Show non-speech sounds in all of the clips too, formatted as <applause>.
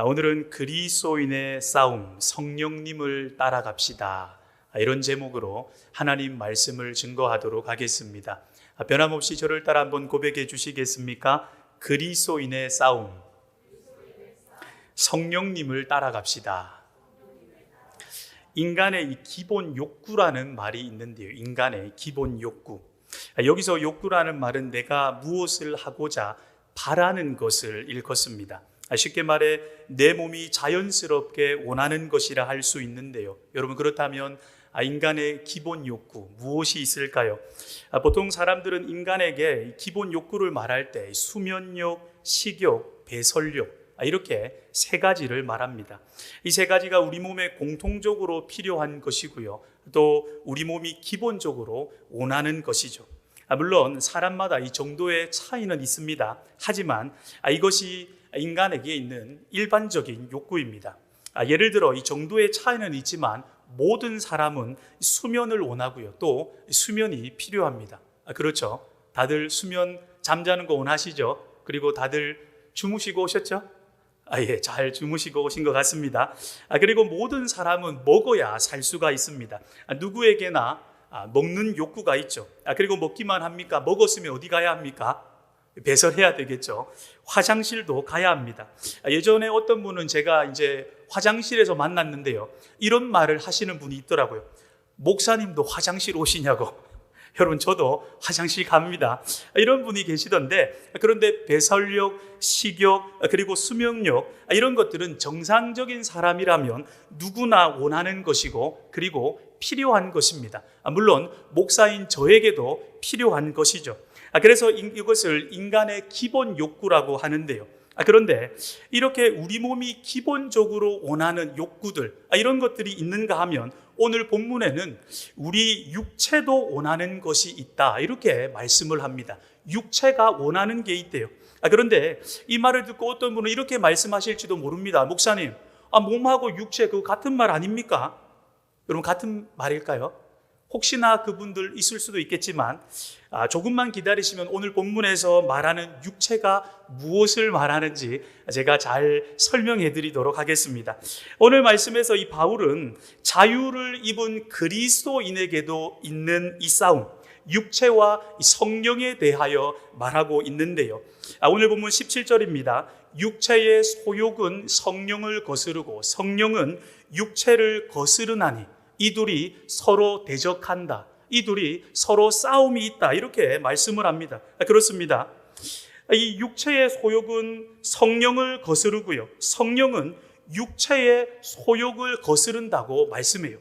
아, 오늘은 그리스도인의 싸움, 성령님을 따라갑시다. 아, 이런 제목으로 하나님 말씀을 증거하도록 하겠습니다. 아, 변함없이 저를 따라 한번 고백해 주시겠습니까? 그리스도인의 싸움, 성령님을 따라갑시다. 인간의 이 기본 욕구라는 말이 있는데요. 인간의 기본 욕구. 여기서 욕구라는 말은 내가 무엇을 하고자 바라는 것을 일컫습니다. 쉽게 말해 내 몸이 자연스럽게 원하는 것이라 할 수 있는데요. 여러분 그렇다면 인간의 기본 욕구 무엇이 있을까요? 보통 사람들은 인간에게 기본 욕구를 말할 때 수면욕, 식욕, 배설욕 이렇게 세 가지를 말합니다. 이 세 가지가 우리 몸에 공통적으로 필요한 것이고요. 또 우리 몸이 기본적으로 원하는 것이죠. 물론 사람마다 이 정도의 차이는 있습니다. 하지만 이것이 인간에게 있는 일반적인 욕구입니다. 예를 들어 이 정도의 차이는 있지만 모든 사람은 수면을 원하고요. 또 수면이 필요합니다. 그렇죠. 다들 수면 잠자는 거 원하시죠? 그리고 다들 주무시고 오셨죠? 아, 예, 잘 주무시고 오신 것 같습니다. 아, 그리고 모든 사람은 먹어야 살 수가 있습니다. 아, 누구에게나 아, 먹는 욕구가 있죠. 아, 그리고 먹기만 합니까? 먹었으면 어디 가야 합니까? 배설해야 되겠죠. 화장실도 가야 합니다. 아, 예전에 어떤 분은 제가 이제 화장실에서 만났는데요. 이런 말을 하시는 분이 있더라고요. 목사님도 화장실 오시냐고. <laughs> 여러분 저도 화장실 갑니다. 이런 분이 계시던데 그런데 배설력, 식욕 그리고 수명력 이런 것들은 정상적인 사람이라면 누구나 원하는 것이고 그리고 필요한 것입니다. 물론 목사인 저에게도 필요한 것이죠. 그래서 이것을 인간의 기본 욕구라고 하는데요. 그런데 이렇게 우리 몸이 기본적으로 원하는 욕구들 이런 것들이 있는가 하면 오늘 본문에는 우리 육체도 원하는 것이 있다. 이렇게 말씀을 합니다. 육체가 원하는 게 있대요. 아, 그런데 이 말을 듣고 어떤 분은 이렇게 말씀하실지도 모릅니다. 목사님, 아, 몸하고 육체 그 같은 말 아닙니까? 여러분, 같은 말일까요? 혹시나 그분들 있을 수도 있겠지만 아, 조금만 기다리시면 오늘 본문에서 말하는 육체가 무엇을 말하는지 제가 잘 설명해 드리도록 하겠습니다. 오늘 말씀에서 이 바울은 자유를 입은 그리스도인에게도 있는 이 싸움, 육체와 성령에 대하여 말하고 있는데요. 아, 오늘 본문 17절입니다. 육체의 소욕은 성령을 거스르고 성령은 육체를 거스르나니 이 둘이 서로 대적한다. 이 둘이 서로 싸움이 있다. 이렇게 말씀을 합니다. 아, 그렇습니다. 이 육체의 소욕은 성령을 거스르고요. 성령은 육체의 소욕을 거스른다고 말씀해요.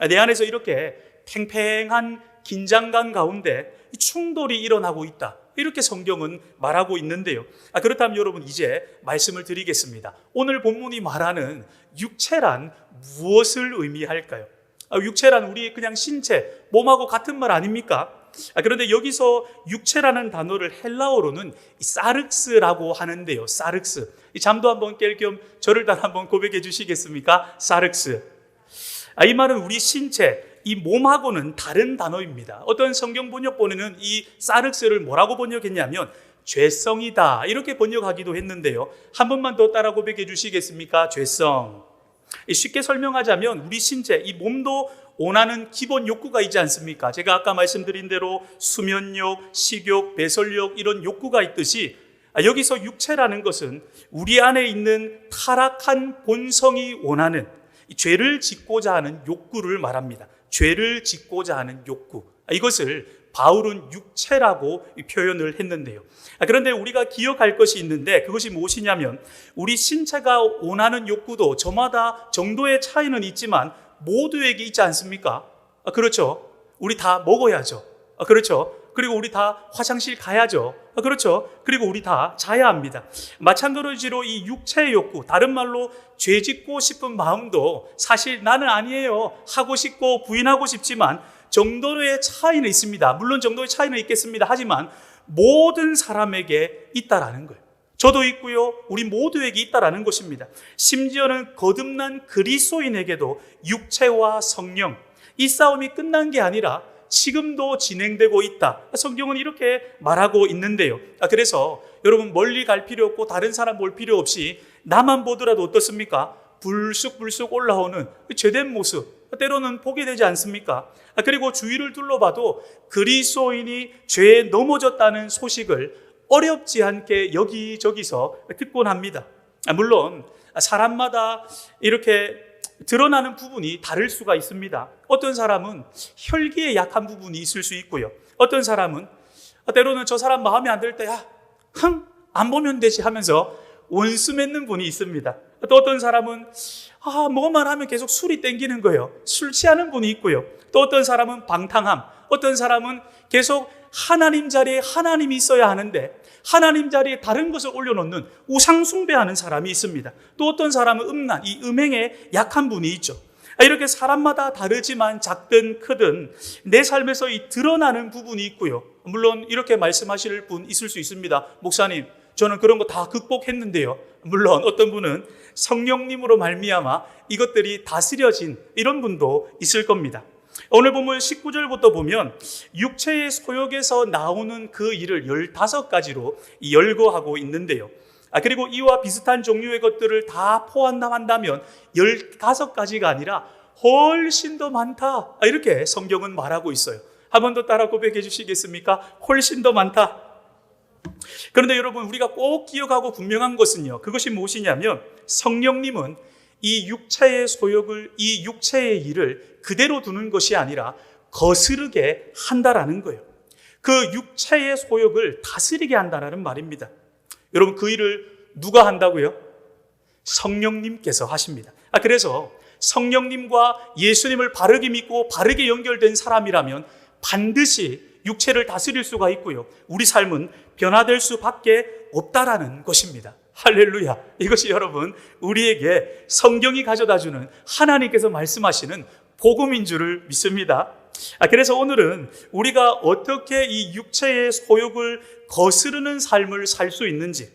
아, 내 안에서 이렇게 팽팽한 긴장감 가운데 충돌이 일어나고 있다. 이렇게 성경은 말하고 있는데요. 아, 그렇다면 여러분 이제 말씀을 드리겠습니다. 오늘 본문이 말하는 육체란 무엇을 의미할까요? 아, 육체란 우리 그냥 신체, 몸하고 같은 말 아닙니까? 아, 그런데 여기서 육체라는 단어를 헬라어로는 사르스라고 하는데요. 사르스. 이 잠도 한번 깰 겸 저를 단 한번 고백해 주시겠습니까? 사르스. 아, 이 말은 우리 신체, 이 몸하고는 다른 단어입니다. 어떤 성경 번역본에는 이 사르스를 뭐라고 번역했냐면 죄성이다. 이렇게 번역하기도 했는데요. 한 번만 더 따라 고백해 주시겠습니까? 죄성. 쉽게 설명하자면 우리 신체, 이 몸도 원하는 기본 욕구가 있지 않습니까? 제가 아까 말씀드린 대로 수면욕, 식욕, 배설욕 이런 욕구가 있듯이 아, 여기서 육체라는 것은 우리 안에 있는 타락한 본성이 원하는 죄를 짓고자 하는 욕구를 말합니다. 죄를 짓고자 하는 욕구. 아, 이것을 바울은 육체라고 표현을 했는데요. 아, 그런데 우리가 기억할 것이 있는데 그것이 무엇이냐면 우리 신체가 원하는 욕구도 저마다 정도의 차이는 있지만 모두에게 있지 않습니까? 아, 그렇죠. 우리 다 먹어야죠. 아, 그렇죠. 그리고 우리 다 화장실 가야죠. 그렇죠. 그리고 우리 다 자야 합니다. 마찬가지로 이 육체의 욕구, 다른 말로 죄 짓고 싶은 마음도 사실 나는 아니에요. 하고 싶고 부인하고 싶지만 정도의 차이는 있습니다. 물론 정도의 차이는 있겠습니다. 하지만 모든 사람에게 있다라는 거예요. 저도 있고요. 우리 모두에게 있다라는 것입니다. 심지어는 거듭난 그리스도인에게도 육체와 성령 이 싸움이 끝난 게 아니라 지금도 진행되고 있다. 성경은 이렇게 말하고 있는데요. 아, 그래서 여러분 멀리 갈 필요 없고 다른 사람 볼 필요 없이 나만 보더라도 어떻습니까? 불쑥불쑥 올라오는 그 죄된 모습 때로는 보게 되지 않습니까? 아, 그리고 주위를 둘러봐도 그리스도인이 죄에 넘어졌다는 소식을 어렵지 않게 여기저기서 듣곤 합니다. 아, 물론 사람마다 이렇게 드러나는 부분이 다를 수가 있습니다. 어떤 사람은 혈기에 약한 부분이 있을 수 있고요. 어떤 사람은 때로는 저 사람 마음에 안 들 때, 야, 흥, 안 보면 되지 하면서 원수 맺는 분이 있습니다. 또 어떤 사람은 아, 뭐만 하면 계속 술이 땡기는 거예요. 술 취하는 분이 있고요. 또 어떤 사람은 방탕함, 어떤 사람은 계속 하나님 자리에 하나님이 있어야 하는데 하나님 자리에 다른 것을 올려놓는 우상숭배하는 사람이 있습니다. 또 어떤 사람은 음란, 이 음행에 약한 분이 있죠. 이렇게 사람마다 다르지만 작든 크든 내 삶에서 이 드러나는 부분이 있고요. 물론 이렇게 말씀하실 분 있을 수 있습니다. 목사님, 저는 그런 거 다 극복했는데요. 물론 어떤 분은 성령님으로 말미암아 이것들이 다스려진 이런 분도 있을 겁니다. 오늘 본문 19절부터 보면 육체의 소욕에서 나오는 그 일을 15가지로 열거하고 있는데요. 아, 그리고 이와 비슷한 종류의 것들을 다 포함한다면 15가지가 아니라 훨씬 더 많다. 아, 이렇게 성경은 말하고 있어요. 한 번 더 따라 고백해 주시겠습니까? 훨씬 더 많다. 그런데 여러분, 우리가 꼭 기억하고 분명한 것은요. 그것이 무엇이냐면 성령님은 이 육체의 소욕을, 이 육체의 일을 그대로 두는 것이 아니라 거스르게 한다라는 거예요. 그 육체의 소욕을 다스리게 한다라는 말입니다. 여러분, 그 일을 누가 한다고요? 성령님께서 하십니다. 아, 그래서 성령님과 예수님을 바르게 믿고 바르게 연결된 사람이라면 반드시 육체를 다스릴 수가 있고요. 우리 삶은 변화될 수밖에 없다라는 것입니다. 할렐루야. 이것이 여러분, 우리에게 성경이 가져다 주는 하나님께서 말씀하시는 복음인 줄을 믿습니다. 아, 그래서 오늘은 우리가 어떻게 이 육체의 소욕을 거스르는 삶을 살 수 있는지,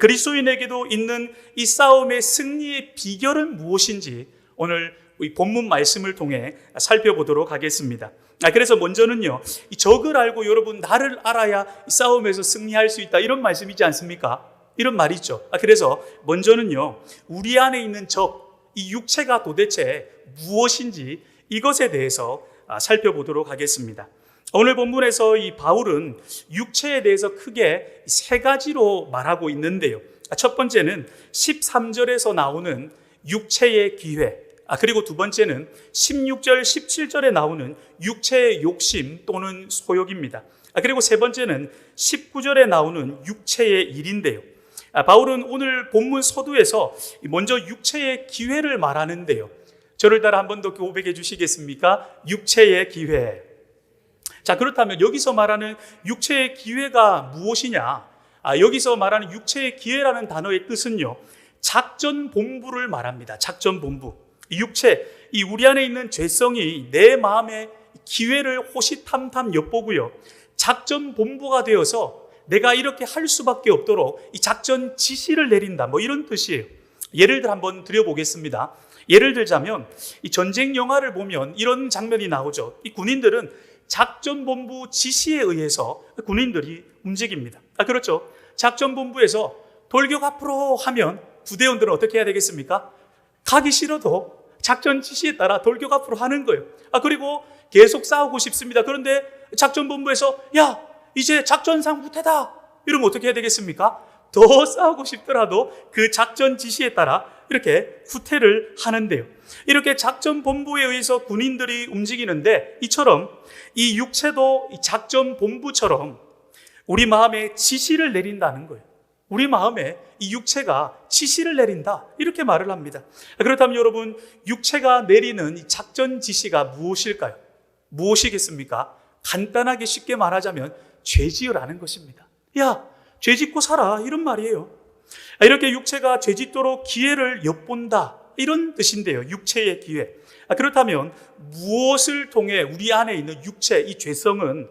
그리스도인에게도 있는 이 싸움의 승리의 비결은 무엇인지 오늘 이 본문 말씀을 통해 살펴보도록 하겠습니다. 아, 그래서 먼저는요, 이 적을 알고 여러분 나를 알아야 이 싸움에서 승리할 수 있다. 이런 말씀이지 않습니까? 이런 말이 있죠. 아, 그래서 먼저는요, 우리 안에 있는 적, 이 육체가 도대체 무엇인지 이것에 대해서 아, 살펴보도록 하겠습니다. 오늘 본문에서 이 바울은 육체에 대해서 크게 세 가지로 말하고 있는데요. 아, 첫 번째는 13절에서 나오는 육체의 기회. 아, 그리고 두 번째는 16절, 17절에 나오는 육체의 욕심 또는 소욕입니다. 아, 그리고 세 번째는 19절에 나오는 육체의 일인데요. 아, 바울은 오늘 본문 서두에서 먼저 육체의 기회를 말하는데요. 저를 따라 한 번 더 고백해 주시겠습니까? 육체의 기회. 자, 그렇다면 여기서 말하는 육체의 기회가 무엇이냐? 아, 여기서 말하는 육체의 기회라는 단어의 뜻은요, 작전 본부를 말합니다. 작전 본부. 육체, 이 우리 안에 있는 죄성이 내 마음의 기회를 호시탐탐 엿보고요. 작전 본부가 되어서 내가 이렇게 할 수밖에 없도록 이 작전 지시를 내린다. 뭐 이런 뜻이에요. 예를 들어 한번 드려보겠습니다. 예를 들자면 이 전쟁 영화를 보면 이런 장면이 나오죠. 이 군인들은 작전 본부 지시에 의해서 군인들이 움직입니다. 아 그렇죠. 작전 본부에서 돌격 앞으로 하면 부대원들은 어떻게 해야 되겠습니까? 가기 싫어도 작전 지시에 따라 돌격 앞으로 하는 거예요. 아 그리고 계속 싸우고 싶습니다. 그런데 작전 본부에서 야 이제 작전상 후퇴다 이러면 어떻게 해야 되겠습니까? 더 <laughs> 싸우고 싶더라도 그 작전 지시에 따라 이렇게 후퇴를 하는데요. 이렇게 작전 본부에 의해서 군인들이 움직이는데 이처럼 이 육체도 이 작전 본부처럼 우리 마음에 지시를 내린다는 거예요. 우리 마음에 이 육체가 지시를 내린다. 이렇게 말을 합니다. 그렇다면 여러분, 육체가 내리는 이 작전 지시가 무엇일까요? 무엇이겠습니까? 간단하게 쉽게 말하자면 죄 지으라는 것입니다. 야, 죄 짓고 살아. 이런 말이에요. 이렇게 육체가 죄 짓도록 기회를 엿본다. 이런 뜻인데요. 육체의 기회. 그렇다면 무엇을 통해 우리 안에 있는 육체, 이 죄성은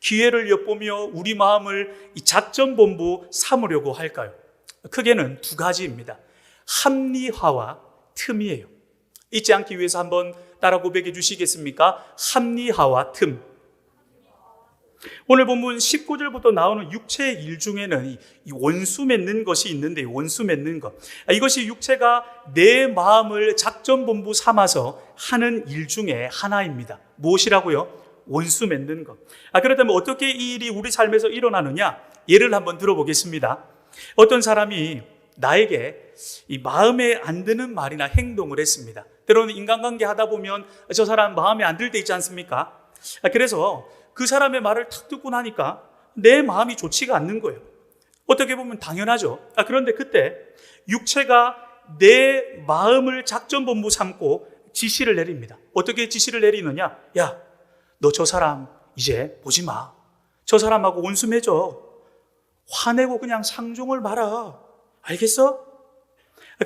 기회를 엿보며 우리 마음을 이 작전본부 삼으려고 할까요? 크게는 두 가지입니다. 합리화와 틈이에요. 잊지 않기 위해서 한번 따라 고백해 주시겠습니까? 합리화와 틈. 오늘 본문 19절부터 나오는 육체의 일 중에는 이- 이 원수 맺는 것이 있는데 원수 맺는 것. 아, 이것이 육체가 내 마음을 작전본부 삼아서 하는 일 중에 하나입니다. 무엇이라고요? 원수 맺는 것. 아, 그렇다면 어떻게 이 일이 우리 삶에서 일어나느냐? 예를 한번 들어보겠습니다. 어떤 사람이 나에게 이 마음에 안 드는 말이나 행동을 했습니다. 때로는 인간관계 하다 보면 저 사람 마음에 안 들 때 있지 않습니까? 아, 그래서 그 사람의 말을 탁 듣고 나니까 내 마음이 좋지가 않는 거예요. 어떻게 보면 당연하죠. 아, 그런데 그때 육체가 내 마음을 작전본부 삼고 지시를 내립니다. 어떻게 지시를 내리느냐? 야, 너 저 사람 이제 보지 마. 저 사람하고 원수 맺어. 화내고 그냥 상종을 말아. 알겠어?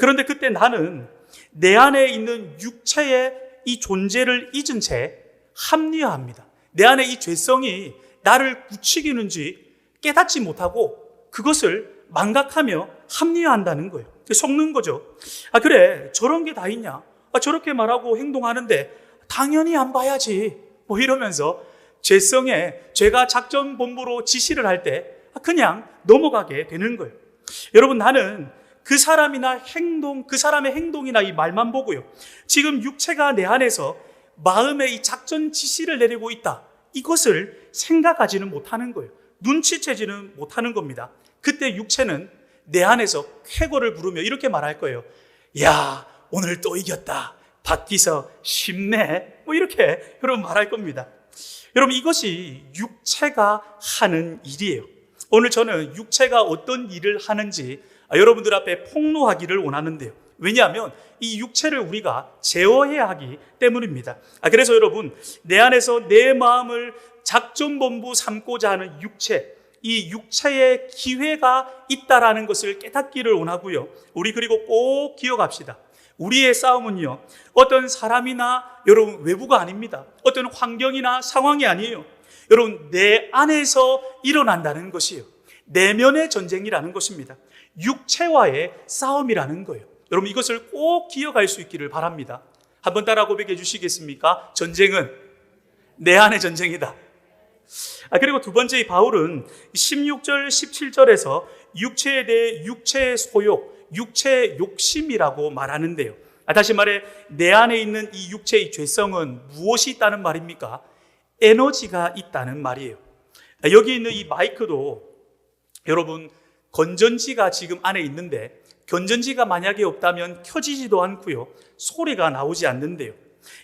그런데 그때 나는 내 안에 있는 육체의 이 존재를 잊은 채 합리화합니다. 내 안에 이 죄성이 나를 부추기는지 깨닫지 못하고 그것을 망각하며 합리화한다는 거예요. 속는 거죠. 아, 그래. 저런 게 다 있냐? 아, 저렇게 말하고 행동하는데 당연히 안 봐야지. 뭐 이러면서 죄성에 죄가 작전 본부로 지시를 할 때 그냥 넘어가게 되는 거예요. 여러분 나는 그 사람이나 행동, 그 사람의 행동이나 이 말만 보고요. 지금 육체가 내 안에서 마음의 이 작전 지시를 내리고 있다. 이것을 생각하지는 못하는 거예요. 눈치채지는 못하는 겁니다. 그때 육체는 내 안에서 쾌거를 부르며 이렇게 말할 거예요. 야, 오늘 또 이겼다. 박기서 쉽네. 뭐 이렇게 여러분 말할 겁니다. 여러분 이것이 육체가 하는 일이에요. 오늘 저는 육체가 어떤 일을 하는지 여러분들 앞에 폭로하기를 원하는데요. 왜냐하면 이 육체를 우리가 제어해야 하기 때문입니다. 아, 그래서 여러분, 내 안에서 내 마음을 작전본부 삼고자 하는 육체, 이 육체의 기회가 있다라는 것을 깨닫기를 원하고요. 우리 그리고 꼭 기억합시다. 우리의 싸움은요, 어떤 사람이나 여러분 외부가 아닙니다. 어떤 환경이나 상황이 아니에요. 여러분, 내 안에서 일어난다는 것이에요. 내면의 전쟁이라는 것입니다. 육체와의 싸움이라는 거예요. 여러분, 이것을 꼭 기억할 수 있기를 바랍니다. 한번 따라 고백해 주시겠습니까? 전쟁은 내 안의 전쟁이다. 아, 그리고 두 번째 이 바울은 16절, 17절에서 육체에 대해 육체의 소욕, 육체의 욕심이라고 말하는데요. 아, 다시 말해, 내 안에 있는 이 육체의 죄성은 무엇이 있다는 말입니까? 에너지가 있다는 말이에요. 아, 여기 있는 이 마이크도 여러분, 건전지가 지금 안에 있는데, 건전지가 만약에 없다면 켜지지도 않고요. 소리가 나오지 않는데요.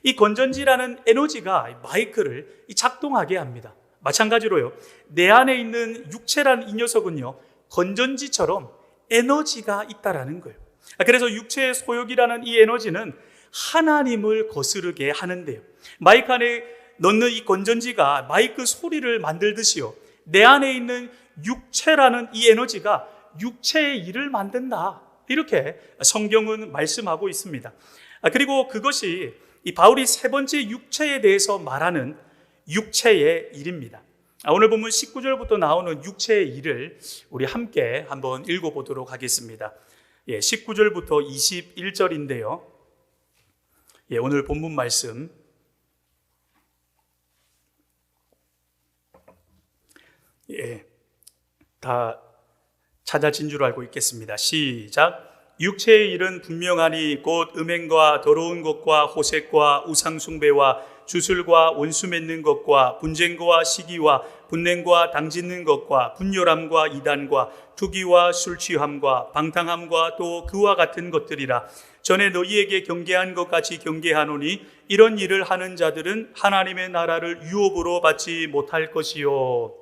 이 건전지라는 에너지가 마이크를 작동하게 합니다. 마찬가지로요. 내 안에 있는 육체라는 이 녀석은요. 건전지처럼 에너지가 있다라는 거예요. 아, 그래서 육체의 소욕이라는 이 에너지는 하나님을 거스르게 하는데요. 마이크 안에 넣는 이 건전지가 마이크 소리를 만들듯이요. 내 안에 있는 육체라는 이 에너지가 육체의 일을 만든다. 이렇게 성경은 말씀하고 있습니다. 아, 그리고 그것이 이 바울이 세 번째 육체에 대해서 말하는 육체의 일입니다. 아, 오늘 보면 19절부터 나오는 육체의 일을 우리 함께 한번 읽어보도록 하겠습니다. 예, 19절부터 21절인데요. 예, 오늘 본문 말씀 예, 다 찾아진 줄 알고 있겠습니다. 시작. 육체의 일은 분명하니 곧 음행과 더러운 것과 호색과 우상숭배와 주술과 원수 맺는 것과 분쟁과 시기와 분냉과 당짓는 것과 분열함과 이단과 투기와 술 취함과 방탕함과 또 그와 같은 것들이라 전에 너희에게 경계한 것 같이 경계하노니 이런 일을 하는 자들은 하나님의 나라를 유업으로 받지 못할 것이요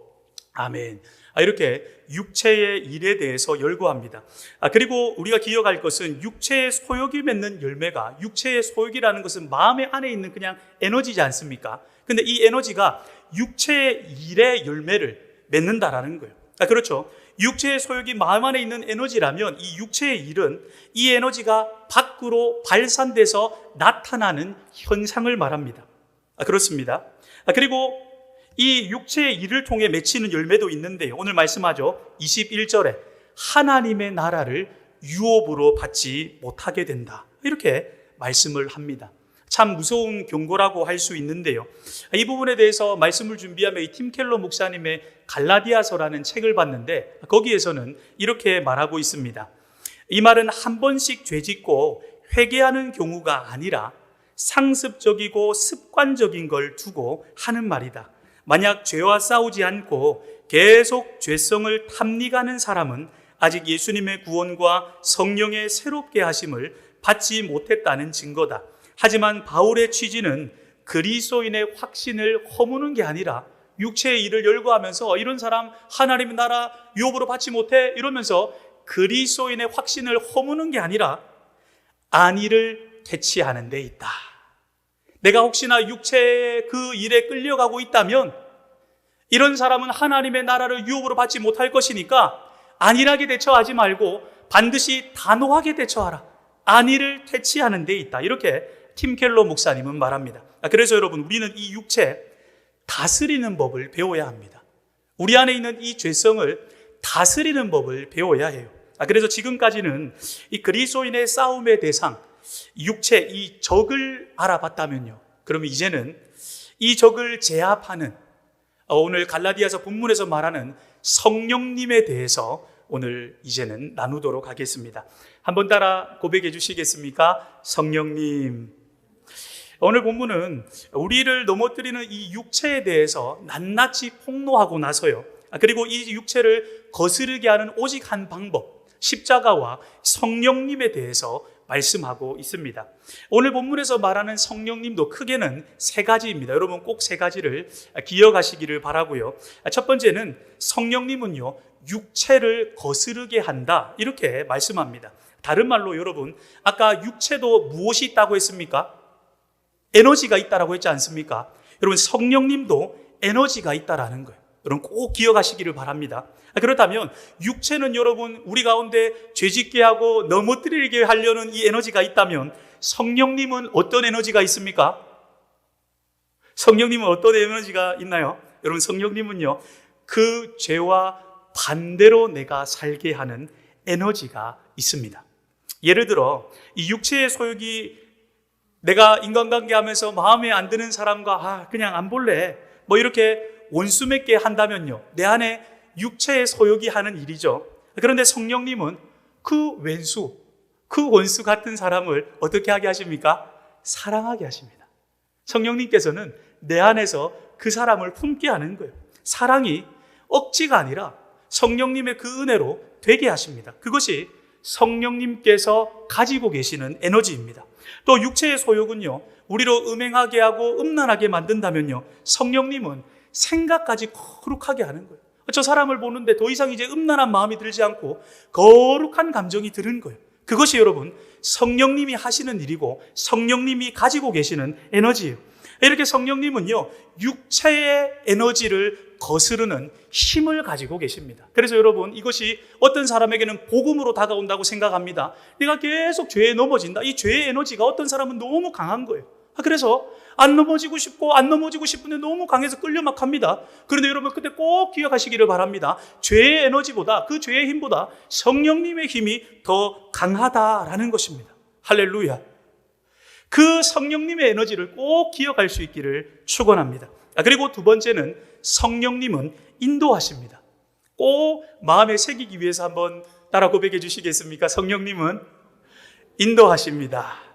아멘. 아, 이렇게 육체의 일에 대해서 열거합니다. 아, 그리고 우리가 기억할 것은 육체의 소욕이 맺는 열매가 육체의 소욕이라는 것은 마음의 안에 있는 그냥 에너지지 않습니까? 근데 이 에너지가 육체의 일의 열매를 맺는다라는 거예요. 아, 그렇죠. 육체의 소욕이 마음 안에 있는 에너지라면 이 육체의 일은 이 에너지가 밖으로 발산돼서 나타나는 현상을 말합니다. 아, 그렇습니다. 아, 그리고 이 육체의 일을 통해 맺히는 열매도 있는데 오늘 말씀하죠. 21절에 하나님의 나라를 유업으로 받지 못하게 된다. 이렇게 말씀을 합니다. 참 무서운 경고라고 할 수 있는데요. 이 부분에 대해서 말씀을 준비하며 이 팀켈러 목사님의 갈라디아서라는 책을 봤는데 거기에서는 이렇게 말하고 있습니다. 이 말은 한 번씩 죄 짓고 회개하는 경우가 아니라 상습적이고 습관적인 걸 두고 하는 말이다. 만약 죄와 싸우지 않고 계속 죄성을 탐닉하는 사람은 아직 예수님의 구원과 성령의 새롭게 하심을 받지 못했다는 증거다. 하지만 바울의 취지는 그리스도인의 확신을 허무는 게 아니라 육체의 일을 열거하면서 이런 사람 하나님의 나라 유업으로 받지 못해 이러면서 그리스도인의 확신을 허무는 게 아니라 안위를 퇴치하는 데 있다. 내가 혹시나 육체의 그 일에 끌려가고 있다면 이런 사람은 하나님의 나라를 유업으로 받지 못할 것이니까 안일하게 대처하지 말고 반드시 단호하게 대처하라. 안위를 퇴치하는 데 있다. 이렇게 팀 켈러 목사님은 말합니다. 아, 그래서 여러분, 우리는 이 육체 다스리는 법을 배워야 합니다. 우리 안에 있는 이 죄성을 다스리는 법을 배워야 해요. 아, 그래서 지금까지는 이 그리스도인의 싸움의 대상, 육체, 이 적을 알아봤다면요. 그러면 이제는 이 적을 제압하는 어, 오늘 갈라디아서 본문에서 말하는 성령님에 대해서 오늘 이제는 나누도록 하겠습니다. 한번 따라 고백해 주시겠습니까? 성령님. 오늘 본문은 우리를 넘어뜨리는 이 육체에 대해서 낱낱이 폭로하고 나서요. 아, 그리고 이 육체를 거스르게 하는 오직 한 방법, 십자가와 성령님에 대해서 말씀하고 있습니다. 오늘 본문에서 말하는 성령님도 크게는 세 가지입니다. 여러분 꼭 세 가지를 기억하시기를 바라고요. 첫 번째는 성령님은요, 육체를 거스르게 한다. 이렇게 말씀합니다. 다른 말로 여러분, 아까 육체도 무엇이 있다고 했습니까? 에너지가 있다라고 했지 않습니까? 여러분 성령님도 에너지가 있다라는 거예요. 여러분 꼭 기억하시기를 바랍니다. 그렇다면 육체는 여러분 우리 가운데 죄짓게 하고 넘어뜨리게 하려는 이 에너지가 있다면 성령님은 어떤 에너지가 있습니까? 성령님은 어떤 에너지가 있나요? 여러분 성령님은요 그 죄와 반대로 내가 살게 하는 에너지가 있습니다. 예를 들어 이 육체의 소욕이 내가 인간관계 하면서 마음에 안 드는 사람과 아, 그냥 안 볼래. 뭐 이렇게 원수 맺게 한다면요. 내 안에 육체의 소욕이 하는 일이죠. 그런데 성령님은 그 왼수, 그 원수 같은 사람을 어떻게 하게 하십니까? 사랑하게 하십니다. 성령님께서는 내 안에서 그 사람을 품게 하는 거예요. 사랑이 억지가 아니라 성령님의 그 은혜로 되게 하십니다. 그것이 성령님께서 가지고 계시는 에너지입니다. 또 육체의 소욕은요, 우리로 음행하게 하고 음란하게 만든다면요, 성령님은 생각까지 거룩하게 하는 거예요. 저 사람을 보는데 더 이상 이제 음란한 마음이 들지 않고 거룩한 감정이 드는 거예요. 그것이 여러분 성령님이 하시는 일이고 성령님이 가지고 계시는 에너지예요. 이렇게 성령님은요, 육체의 에너지를 거스르는 힘을 가지고 계십니다. 그래서 여러분, 이것이 어떤 사람에게는 복음으로 다가온다고 생각합니다. 내가 계속 죄에 넘어진다. 이 죄의 에너지가 어떤 사람은 너무 강한 거예요. 아, 그래서 안 넘어지고 싶고 안 넘어지고 싶은데 너무 강해서 끌려 막 합니다. 그런데 여러분 그때 꼭 기억하시기를 바랍니다. 죄의 에너지보다 그 죄의 힘보다 성령님의 힘이 더 강하다라는 것입니다. 할렐루야. 그 성령님의 에너지를 꼭 기억할 수 있기를 축원합니다. 아, 그리고 두 번째는 성령님은 인도하십니다. 꼭 마음에 새기기 위해서 한번 따라 고백해 주시겠습니까? 성령님은 인도하십니다.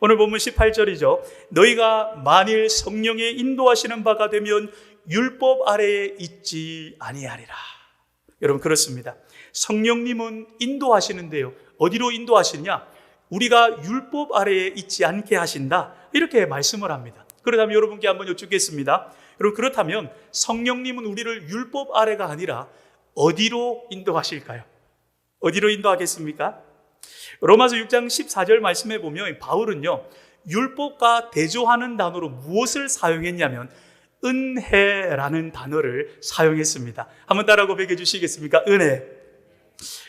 오늘 본문 18절이죠. 너희가 만일 성령의 인도하시는 바가 되면 율법 아래에 있지 아니하리라. 여러분 그렇습니다. 성령님은 인도하시는데요. 어디로 인도하시냐? 우리가 율법 아래에 있지 않게 하신다. 이렇게 말씀을 합니다. 그렇다면 여러분께 한번 여쭙겠습니다. 여러분 그렇다면 성령님은 우리를 율법 아래가 아니라 어디로 인도하실까요? 어디로 인도하겠습니까? 로마서 6장 14절 말씀해 보면 바울은요. 율법과 대조하는 단어로 무엇을 사용했냐면 은혜라는 단어를 사용했습니다. 한번 따라 고백해 주시겠습니까? 은혜.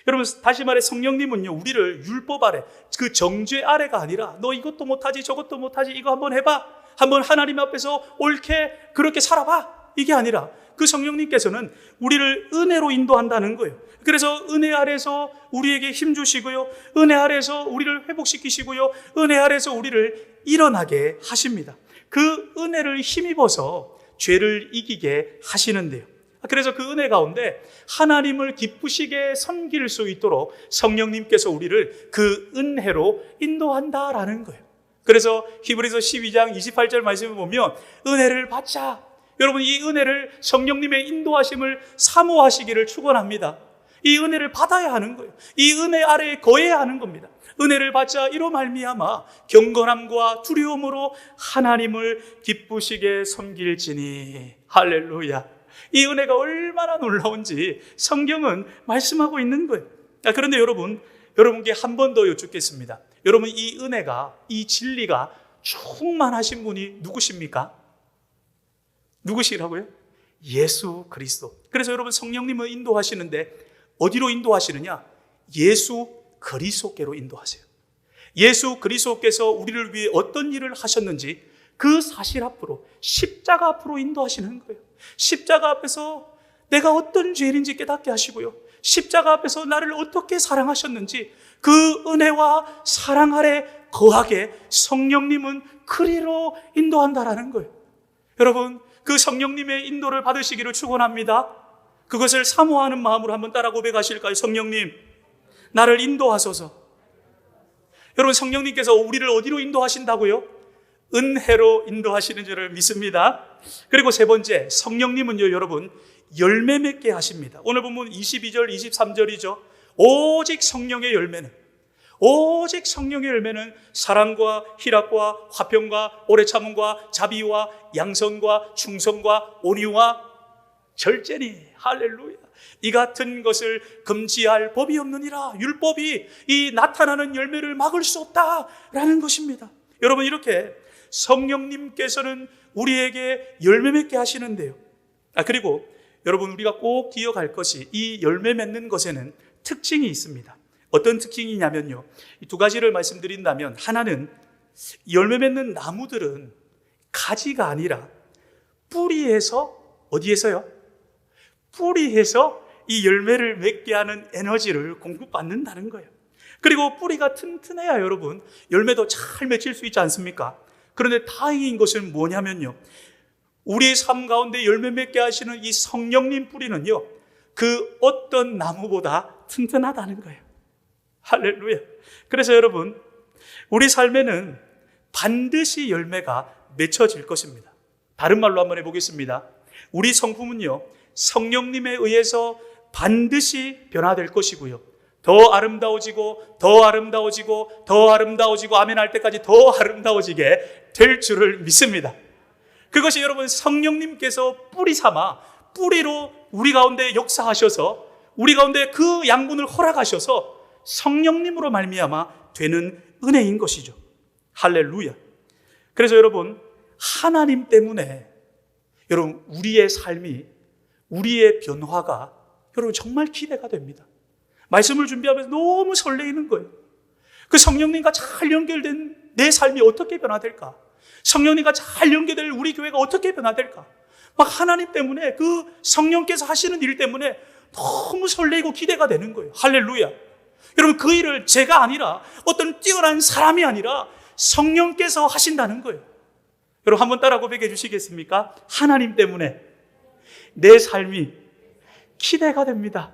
여러분 다시 말해 성령님은요 우리를 율법 아래 그 정죄 아래가 아니라 너 이것도 못하지 저것도 못하지 이거 한번 해봐 한번 하나님 앞에서 옳게 그렇게 살아봐 이게 아니라 그 성령님께서는 우리를 은혜로 인도한다는 거예요. 그래서 은혜 아래서 우리에게 힘 주시고요. 은혜 아래서 우리를 회복시키시고요. 은혜 아래서 우리를 일어나게 하십니다. 그 은혜를 힘입어서 죄를 이기게 하시는데요. 그래서 그 은혜 가운데 하나님을 기쁘시게 섬길 수 있도록 성령님께서 우리를 그 은혜로 인도한다라는 거예요. 그래서 히브리서 12장 28절 말씀을 보면 은혜를 받자. 여러분 이 은혜를 성령님의 인도하심을 사모하시기를 축원합니다. 이 은혜를 받아야 하는 거예요. 이 은혜 아래에 거해야 하는 겁니다. 은혜를 받자 이로 말미암아 경건함과 두려움으로 하나님을 기쁘시게 섬길지니 할렐루야. 이 은혜가 얼마나 놀라운지 성경은 말씀하고 있는 거예요. 아, 그런데 여러분, 여러분께 한 번 더 여쭙겠습니다. 여러분 이 은혜가 이 진리가 충만하신 분이 누구십니까? 누구시라고요? 예수 그리스도. 그래서 여러분 성령님을 인도하시는데 어디로 인도하시느냐? 예수 그리스도께로 인도하세요. 예수 그리스도께서 우리를 위해 어떤 일을 하셨는지 그 사실 앞으로 십자가 앞으로 인도하시는 거예요. 십자가 앞에서 내가 어떤 죄인인지 깨닫게 하시고요. 십자가 앞에서 나를 어떻게 사랑하셨는지 그 은혜와 사랑 아래 거하게 성령님은 그리로 인도한다라는 거예요. 여러분, 그 성령님의 인도를 받으시기를 축원합니다. 그것을 사모하는 마음으로 한번 따라 고백하실까요? 성령님, 나를 인도하소서. 여러분, 성령님께서 우리를 어디로 인도하신다고요? 은혜로 인도하시는 줄을 믿습니다. 그리고 세 번째, 성령님은요, 여러분, 열매 맺게 하십니다. 오늘 본문 22절, 23절이죠. 오직 성령의 열매는, 오직 성령의 열매는 사랑과 희락과 화평과 오래 참음과 자비와 양선과 충성과 온유와 절제니 할렐루야. 이 같은 것을 금지할 법이 없느니라. 율법이 이 나타나는 열매를 막을 수 없다라는 것입니다. 여러분 이렇게 성령님께서는 우리에게 열매 맺게 하시는데요. 아 그리고 여러분 우리가 꼭 기억할 것이 이 열매 맺는 것에는 특징이 있습니다. 어떤 특징이냐면요. 이두 가지를 말씀드린다면 하나는 열매 맺는 나무들은 가지가 아니라 뿌리에서 어디에서요? 뿌리에서 이 열매를 맺게 하는 에너지를 공급받는다는 거예요. 그리고 뿌리가 튼튼해야 여러분 열매도 잘 맺힐 수 있지 않습니까? 그런데 다행인 것은 뭐냐면요. 우리의 삶 가운데 열매 맺게 하시는 이 성령님 뿌리는요. 그 어떤 나무보다 튼튼하다는 거예요. 할렐루야. 그래서 여러분, 우리 삶에는 반드시 열매가 맺혀질 것입니다. 다른 말로 한번 해보겠습니다. 우리 성품은요, 성령님에 의해서 반드시 변화될 것이고요. 더 아름다워지고, 더 아름다워지고, 더 아름다워지고, 아멘 할 때까지 더 아름다워지게 될 줄을 믿습니다. 그것이 여러분 성령님께서 뿌리 삼아 뿌리로 우리 가운데 역사하셔서 우리 가운데 그 양분을 허락하셔서 성령님으로 말미암아 되는 은혜인 것이죠. 할렐루야. 그래서 여러분 하나님 때문에 여러분 우리의 삶이 우리의 변화가 여러분 정말 기대가 됩니다. 말씀을 준비하면서 너무 설레이는 거예요. 그 성령님과 잘 연결된 내 삶이 어떻게 변화될까? 성령님과 잘 연결될 우리 교회가 어떻게 변화될까? 막 하나님 때문에 그 성령께서 하시는 일 때문에 너무 설레고 기대가 되는 거예요. 할렐루야. 여러분 그 일을 제가 아니라 어떤 뛰어난 사람이 아니라 성령께서 하신다는 거예요. 여러분 한번 따라 고백해 주시겠습니까? 하나님 때문에 내 삶이 기대가 됩니다.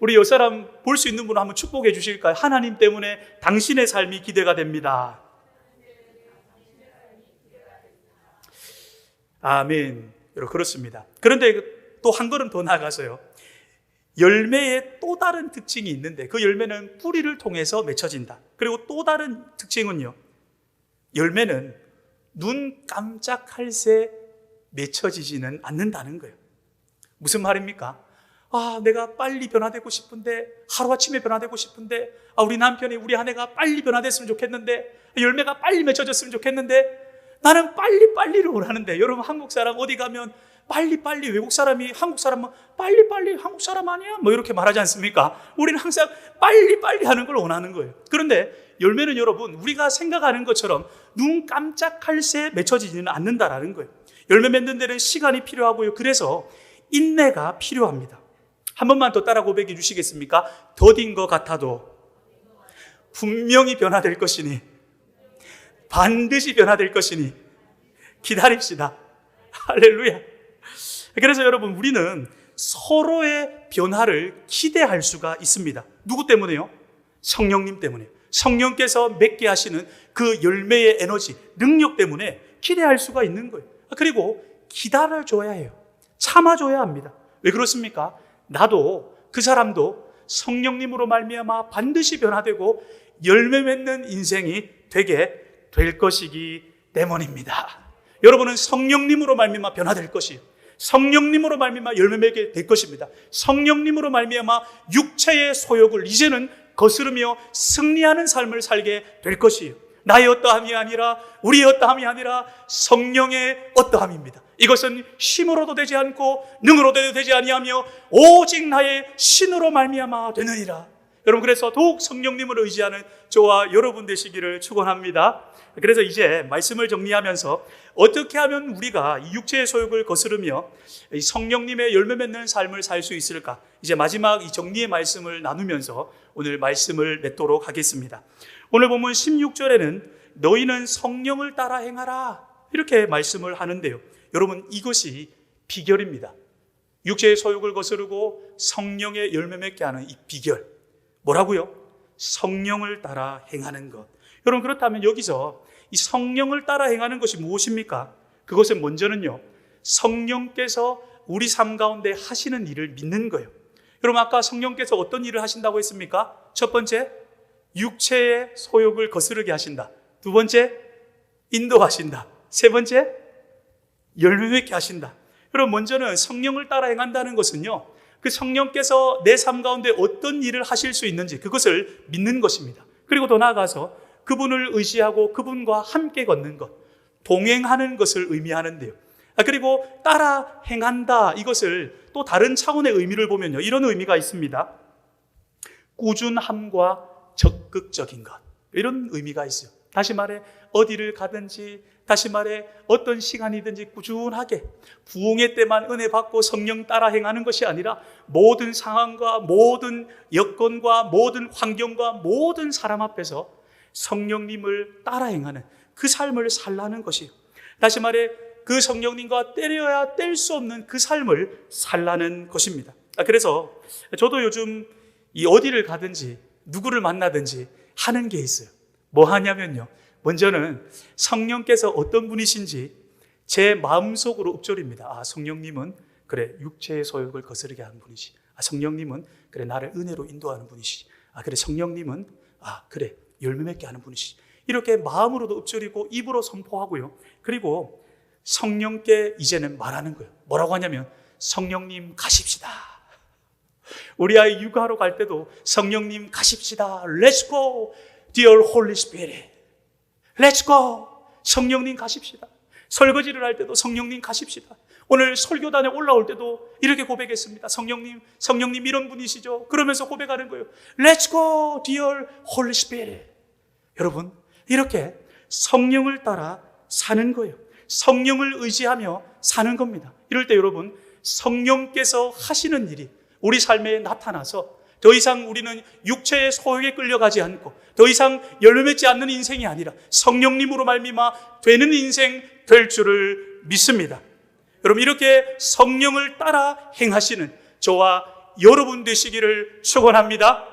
우리 요 사람 볼 수 있는 분 한번 축복해 주실까요? 하나님 때문에 당신의 삶이 기대가 됩니다. 아멘. 그렇습니다. 그런데 또 한 걸음 더 나아가서요. 열매에 또 다른 특징이 있는데 그 열매는 뿌리를 통해서 맺혀진다. 그리고 또 다른 특징은요. 열매는 눈 깜짝할 새 맺혀지지는 않는다는 거예요. 무슨 말입니까? 아, 내가 빨리 변화되고 싶은데, 하루아침에 변화되고 싶은데, 아, 우리 남편이 우리 아내가 빨리 변화됐으면 좋겠는데, 열매가 빨리 맺혀졌으면 좋겠는데, 나는 빨리빨리를 원하는데, 여러분 한국 사람 어디 가면 빨리빨리 외국 사람이 한국 사람은 빨리빨리 한국 사람 아니야? 뭐 이렇게 말하지 않습니까? 우리는 항상 빨리빨리 하는 걸 원하는 거예요. 그런데 열매는 여러분, 우리가 생각하는 것처럼 눈 깜짝할 새 맺혀지지는 않는다라는 거예요. 열매 맺는 데는 시간이 필요하고요. 그래서 인내가 필요합니다. 한 번만 더 따라 고백해 주시겠습니까? 더딘 것 같아도 분명히 변화될 것이니 반드시 변화될 것이니 기다립시다. 할렐루야. 그래서 여러분 우리는 서로의 변화를 기대할 수가 있습니다. 누구 때문에요? 성령님 때문에. 성령께서 맺게 하시는 그 열매의 에너지, 능력 때문에 기대할 수가 있는 거예요. 그리고 기다려줘야 해요. 참아줘야 합니다. 왜 그렇습니까? 나도 그 사람도 성령님으로 말미암아 반드시 변화되고 열매 맺는 인생이 되게 될 것이기 때문입니다. 여러분은 성령님으로 말미암아 변화될 것이요. 성령님으로 말미암아 열매 맺게 될 것입니다. 성령님으로 말미암아 육체의 소욕을 이제는 거스르며 승리하는 삶을 살게 될 것이에요. 나의 어떠함이 아니라 우리의 어떠함이 아니라 성령의 어떠함입니다. 이것은 힘으로도 되지 않고 능으로도 되지 아니하며 오직 나의 신으로 말미암아 되느니라. 여러분 그래서 더욱 성령님을 의지하는 저와 여러분 되시기를 축원합니다. 그래서 이제 말씀을 정리하면서 어떻게 하면 우리가 이 육체의 소욕을 거스르며 이 성령님의 열매 맺는 삶을 살 수 있을까? 이제 마지막 이 정리의 말씀을 나누면서 오늘 말씀을 맺도록 하겠습니다. 오늘 보면 16절에는 너희는 성령을 따라 행하라 이렇게 말씀을 하는데요. 여러분 이것이 비결입니다. 육체의 소욕을 거스르고 성령의 열매 맺게 하는 이 비결 뭐라고요? 성령을 따라 행하는 것. 여러분 그렇다면 여기서 이 성령을 따라 행하는 것이 무엇입니까? 그것은 먼저는요. 성령께서 우리 삶 가운데 하시는 일을 믿는 거예요. 여러분 아까 성령께서 어떤 일을 하신다고 했습니까? 첫 번째 육체의 소욕을 거스르게 하신다. 두 번째 인도하신다. 세 번째 열매 맺게 하신다. 여러분 먼저는 성령을 따라 행한다는 것은요. 그 성령께서 내 삶 가운데 어떤 일을 하실 수 있는지 그것을 믿는 것입니다. 그리고 더 나아가서 그분을 의지하고 그분과 함께 걷는 것, 동행하는 것을 의미하는데요. 아, 그리고 따라 행한다 이것을 또 다른 차원의 의미를 보면요. 이런 의미가 있습니다. 꾸준함과 적극적인 것. 이런 의미가 있어요. 다시 말해, 어디를 가든지, 다시 말해, 어떤 시간이든지 꾸준하게 부흥의 때만 은혜 받고 성령 따라 행하는 것이 아니라 모든 상황과 모든 여건과 모든 환경과 모든 사람 앞에서 성령님을 따라 행하는 그 삶을 살라는 것이에요. 다시 말해, 그 성령님과 때려야 뗄 수 없는 그 삶을 살라는 것입니다. 아, 그래서 저도 요즘 이 어디를 가든지 누구를 만나든지 하는 게 있어요. 뭐 하냐면요. 먼저는 성령께서 어떤 분이신지 제 마음속으로 읊조립니다. 아, 성령님은 그래 육체의 소욕을 거스르게 하는 분이시. 아, 성령님은 그래 나를 은혜로 인도하는 분이시. 아, 그래 성령님은 아, 그래 열매 맺게 하는 분이시. 이렇게 마음으로도 읊조리고 입으로 선포하고요. 그리고 성령께 이제는 말하는 거예요. 뭐라고 하냐면 성령님 가십시다. 우리 아이 육아하러 갈 때도 성령님 가십시다. Let's go, dear Holy Spirit. Let's go. 성령님 가십시다. 설거지를 할 때도 성령님 가십시다. 오늘 설교단에 올라올 때도 이렇게 고백했습니다. 성령님, 성령님 이런 분이시죠? 그러면서 고백하는 거예요. Let's go, dear Holy Spirit. 여러분, 이렇게 성령을 따라 사는 거예요. 성령을 의지하며 사는 겁니다. 이럴 때 여러분, 성령께서 하시는 일이 우리 삶에 나타나서 더 이상 우리는 육체의 소욕에 끌려가지 않고 더 이상 열매 맺지 않는 인생이 아니라 성령님으로 말미암아 되는 인생 될 줄을 믿습니다. 여러분 이렇게 성령을 따라 행하시는 저와 여러분 되시기를 축원합니다.